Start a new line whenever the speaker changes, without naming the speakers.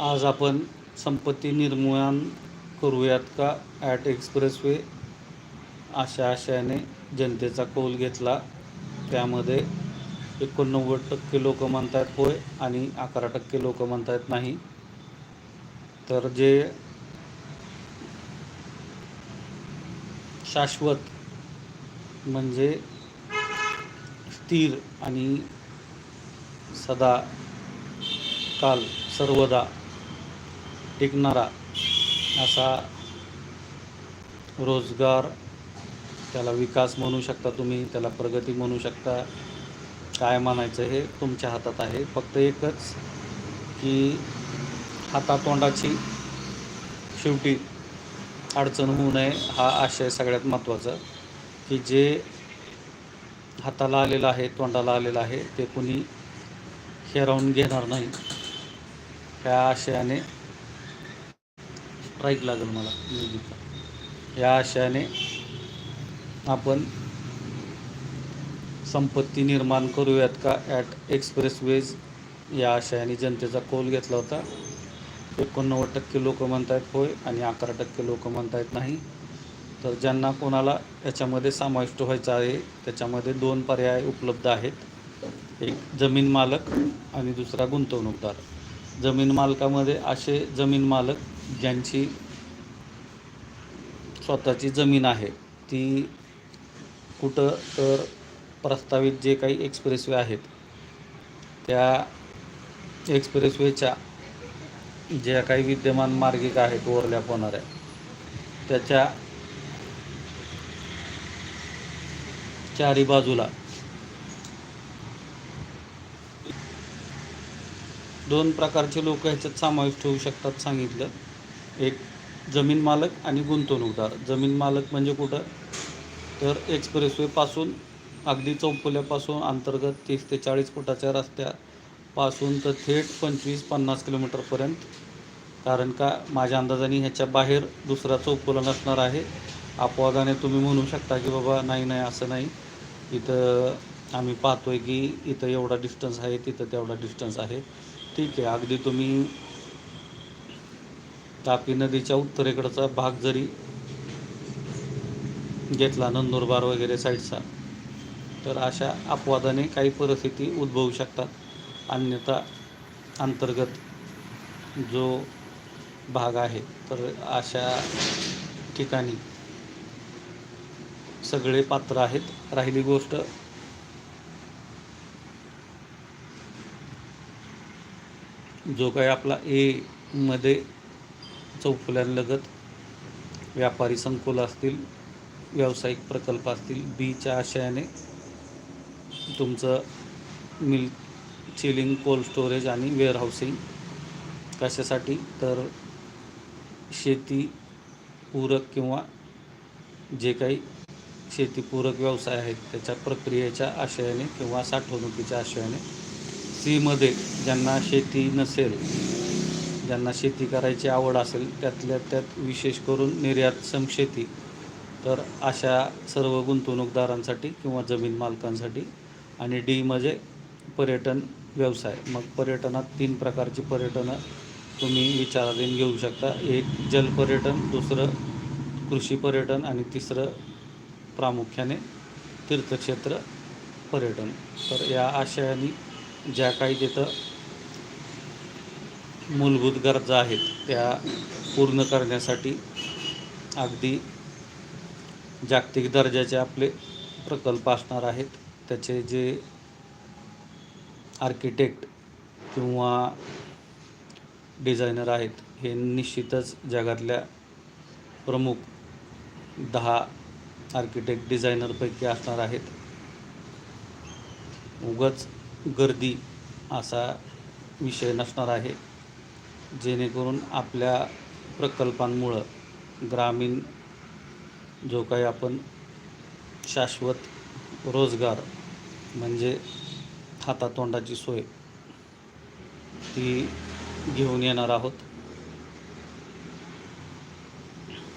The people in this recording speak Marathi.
आज आपण संपत्ती निर्मूलन करूयात का ॲट एक्सप्रेसवे अशा आशयाने जनतेचा कौल घेतला. त्यामध्ये एकोणनव्वद टक्के लोक म्हणतात होय आणि अकरा टक्के लोक म्हणतात नाही. तर जे शाश्वत म्हणजे स्थिर आणि सदा काल सर्वदा टिकणारा असा रोजगार त्याला विकास म्हणू शकता तुम्ही त्याला प्रगती म्हणू शकता. काय म्हणायचं हे तुमच्या हातात आहे. फक्त एकच की हातातोंडाची शेवटी अडचण होऊ नये हा आशय सगळ्यात महत्त्वाचा. की जे हाताला आलेलं आहे तोंडाला आलेलं आहे ते कुणी हेरावून घेणार नाही. ह्या आशयाने स्ट्राईक लागेल मला म्युझिकला या आशयाने आपण संपत्ती निर्माण करूयात का ॲट एक्सप्रेसवेज या आशयाने जनतेचा कौल घेतला होता. एकोणनव्वद टक्के लोक म्हणत आहेत होय आणि अकरा टक्के लोक म्हणत आहेत नाही. तर ज्यांना कोणाला याच्यामध्ये समाविष्ट व्हायचं आहे त्याच्यामध्ये दोन पर्याय उपलब्ध आहेत. एक जमीन मालक आणि दुसरा गुंतवणूकदार. जमीन मालकामध्ये असे जमीन मालक ज्यांची स्वतःची जमीन आहे ती कुठं तर प्रस्तावित जे काही एक्सप्रेसवे आहेत त्या एक्सप्रेसवेच्या ज्या काही विद्यमान मार्गिका आहेत ओव्हरलॅप होणाऱ्या त्याच्या चारी बाजूला दोन प्रकारचे लोक ह्याच्यात समाविष्ट होऊ शकतात सांगितलं. एक जमीन मालक आणि गुंतवणूकदार जमीन मालक म्हणजे कुठं? तर एक्सप्रेसवेपासून अगदी चौफुल्यापासून अंतर्गत तीस ते चाळीस फुटाच्या रस्त्यापासून तर थेट पंचवीस पन्नास किलोमीटरपर्यंत कारण का माझ्या अंदाजाने ह्याच्या बाहेर दुसरा चौफुला नसणार आहे. अपवादाने तुम्ही म्हणू शकता की बाबा नाही नाही असं नाही. इथं आम्ही पाहतो आहे की इथं एवढा डिस्टन्स आहे तिथं तेवढा डिस्टन्स आहे. ठीक आहे अगदी तुम्ही तापी नदीच्या उत्तरेकडचा भाग जरी घेतला नंदुरबार वगैरे साईडचा तर अशा अपवादाने काही परिस्थिती उद्भवू शकतात. अन्यथा अंतर्गत जो भाग आहे तर अशा ठिकाणी सगळे पात्र आहेत. राहिली गोष्ट. जो काही आपला ए मध्ये चौफुल्यांलगत व्यापारी संकुल असतील व्यावसायिक प्रकल्प असतील बीच्या आशयाने तुमचं मिल्क चिलिंग कोल्ड स्टोरेज आणि वेअरहाऊसिंग कशासाठी? तर शेती पूरक किंवा जे काही शेतीपूरक व्यवसाय आहेत त्याच्या प्रक्रियेच्या आशयाने किंवा साठवणुकीच्या आशयाने सीमध्ये ज्यांना शेती नसेल ज्यांना शेती करायची आवड असेल त्यातल्या त्यात विशेष करून निर्यातक्षम शेती. तर अशा सर्व गुंतवणूकदारांसाठी किंवा जमीन मालकांसाठी आणि डी म्हणजे पर्यटन व्यवसाय. मग पर्यटनात तीन प्रकारची पर्यटनं तुम्ही विचाराधीन घेऊ शकता. एक जल पर्यटन दुसरं कृषी पर्यटन आणि तिसरं प्रामुख्याने तीर्थक्षेत्र पर्यटन. तर या आशयाने ज्या काही तिथं मूलभूत गरजा आहेत त्या पूर्ण करण्यासाठी अगदी जागतिक दर्जाचे आपले प्रकल्प असणार आहेत. त्याचे जे आर्किटेक्ट किंवा डिझायनर आहेत हे निश्चितच जगातल्या प्रमुख दहा आर्किटेक्ट डिझायनरपैकी असणार आहेत. उगाच गर्दी असा विषय नसणार आहे. जेणेकरून आपल्या प्रकल्पांमुळं ग्रामीण जो काही आपण शाश्वत रोजगार म्हणजे हातातोंडाची सोय ती घेऊन येणार आहोत.